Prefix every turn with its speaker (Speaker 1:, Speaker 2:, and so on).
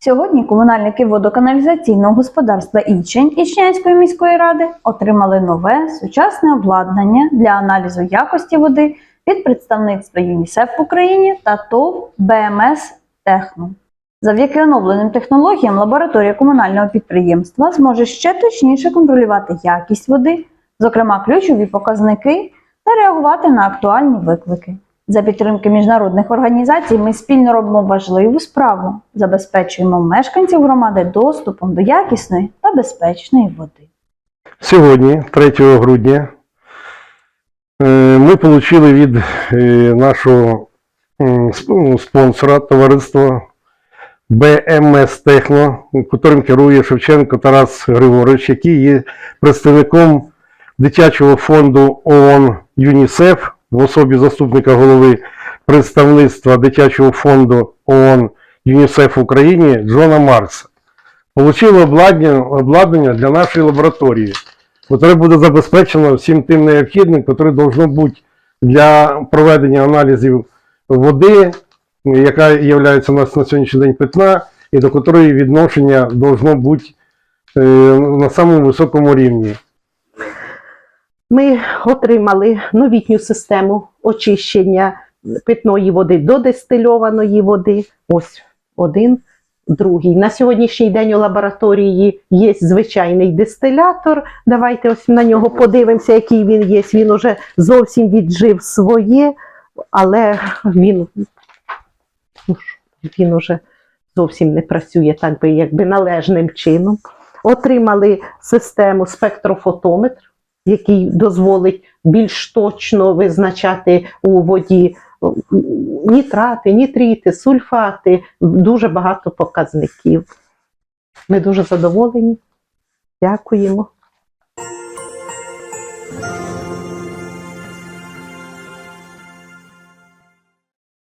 Speaker 1: Сьогодні комунальники водоканалізаційного господарства Ічень Ічнянської міської ради отримали нове сучасне обладнання для аналізу якості води від представництва ЮНІСЕФ в Україні та ТОВ БМС Техно. Завдяки оновленим технологіям лабораторія комунального підприємства зможе ще точніше контролювати якість води, зокрема ключові показники, та реагувати на актуальні виклики. За підтримки міжнародних організацій ми спільно робимо важливу справу, забезпечуємо мешканців громади доступом до якісної та безпечної води.
Speaker 2: Сьогодні, 3 грудня, е, ми отримали від е, нашого спонсора товариства БМС Техно, яким керує Шевченко Тарас Григорович, який є представником дитячого фонду ООН ЮНІСЕФ в особі заступника голови представництва дитячого фонду ООН ЮНІСЕФ в Україні Джона Маркса. Получили обладнання, обладнання для нашої лабораторії, яке буде забезпечено всім тим необхідним, яке должно бути для проведення аналізів води, яка є у нас на сьогоднішній день питна, і до якої відношення должно бути е, на самому високому рівні.
Speaker 3: Ми отримали новітню систему очищення питної води до дистильованої води. Ось один, другий. На сьогоднішній день у лабораторії є звичайний дистилятор. Давайте ось на нього подивимося, який він є. Він уже зовсім віджив своє, але він, ну, він уже зовсім не працює так би, якби належним чином. Отримали систему спектрофотометр який дозволить більш точно визначати у воді нітрати, нітрити, сульфати, дуже багато показників. Ми дуже задоволені. Дякуємо.